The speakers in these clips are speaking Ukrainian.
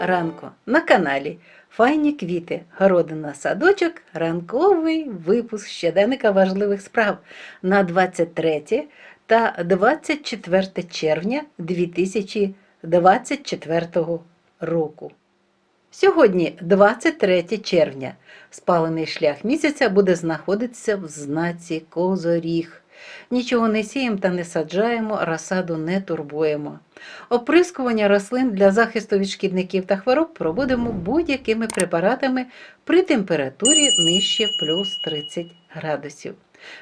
ранку на каналі Файні квіти, городина, садочок, ранковий випуск щоденника важливих справ на 23 та 24 червня 2024 року. Сьогодні, 23 червня, спалений шлях місяця буде знаходитися в знаці Козоріг. Нічого не сіємо та не саджаємо, розсаду не турбуємо. Оприскування рослин для захисту від шкідників та хвороб проводимо будь-якими препаратами при температурі нижче плюс 30 градусів.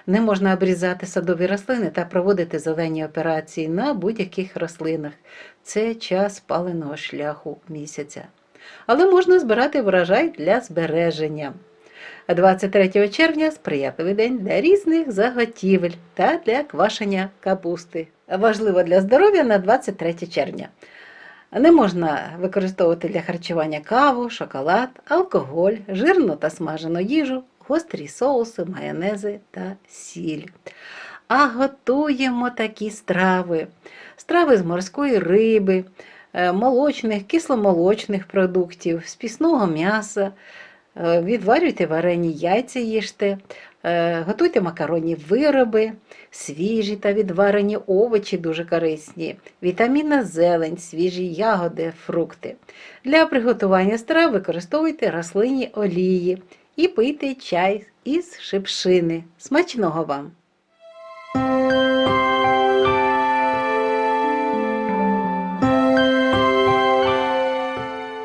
Не можна обрізати садові рослини та проводити зелені операції на будь-яких рослинах. Це час спаленого шляху місяця. Але можна збирати врожай для збереження. 23 червня сприятливий день для різних заготівель та для квашення капусти. Важливо для здоров'я на 23 червня. Не можна використовувати для харчування каву, шоколад, алкоголь, жирну та смажену їжу, гострі соуси, майонези та сіль. А готуємо такі страви: страви з морської риби, е, молочних, кисломолочних продуктів, з пісного м'яса. Е, Відварюйте варені яйця їжте, е, готуйте макаронні вироби, свіжі та відварені овочі дуже корисні, вітамінна зелень, свіжі ягоди, фрукти. Для приготування страв використовуйте рослинні олії і пийте чай із шипшини. Смачного вам!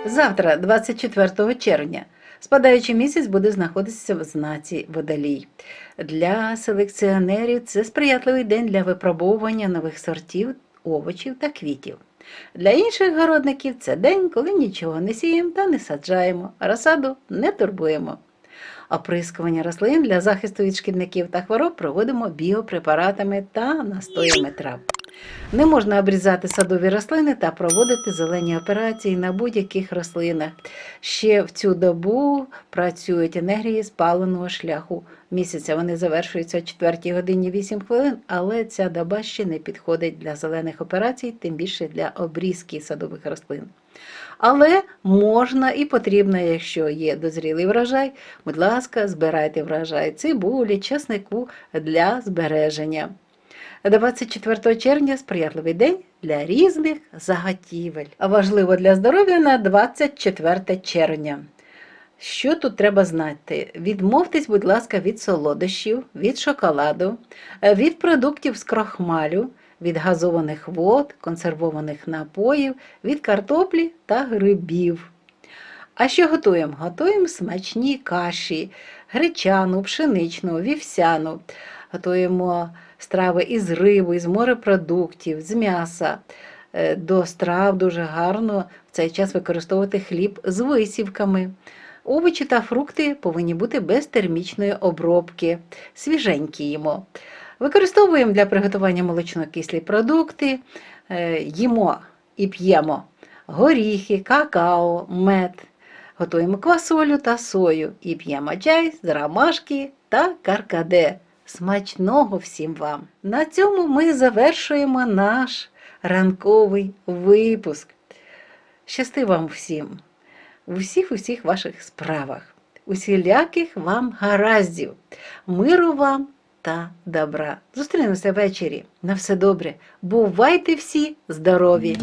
Завтра, 24 червня, спадаючий місяць буде знаходитися в знаці водолій. Для селекціонерів це сприятливий день для випробовування нових сортів, овочів та квітів. Для інших городників це день, коли нічого не сіємо та не саджаємо, розсаду не турбуємо. Оприскування рослин для захисту від шкідників та хвороб проводимо біопрепаратами та настоями трав. Не можна обрізати садові рослини та проводити зелені операції на будь-яких рослинах. Ще в цю добу працюють енергії спаленого шляху місяця. Вони завершуються о 4 годині 8 хвилин, але ця доба ще не підходить для зелених операцій, тим більше для обрізки садових рослин. Але можна і потрібно, якщо є дозрілий врожай, будь ласка, збирайте врожай цибулі, часнику для збереження. 24 червня сприятливий день для різних заготівель. Важливо для здоров'я на 24 червня. Що тут треба знати? Відмовтесь, будь ласка, від солодощів, від шоколаду, від продуктів з крохмалю, від газованих вод, консервованих напоїв, від картоплі та грибів. А що готуємо? Готуємо смачні каші, гречану, пшеничну, вівсяну. Готуємо страви із риби, із морепродуктів, з м'яса. Е, До страв дуже гарно в цей час використовувати хліб з висівками. Овочі та фрукти повинні бути без термічної обробки, свіженькі їмо. Використовуємо для приготування молочно-кислі продукти, е, їмо і п'ємо горіхи, какао, мед. Готуємо квасолю та сою і п'ємо чай з ромашки та каркаде. Смачного всім вам! На цьому ми завершуємо наш ранковий випуск. Щасти вам всім! У всіх усіх ваших справах, усіляких вам гараздів, миру вам та добра. Зустрінемося ввечері. На все добре. Бувайте всі здорові!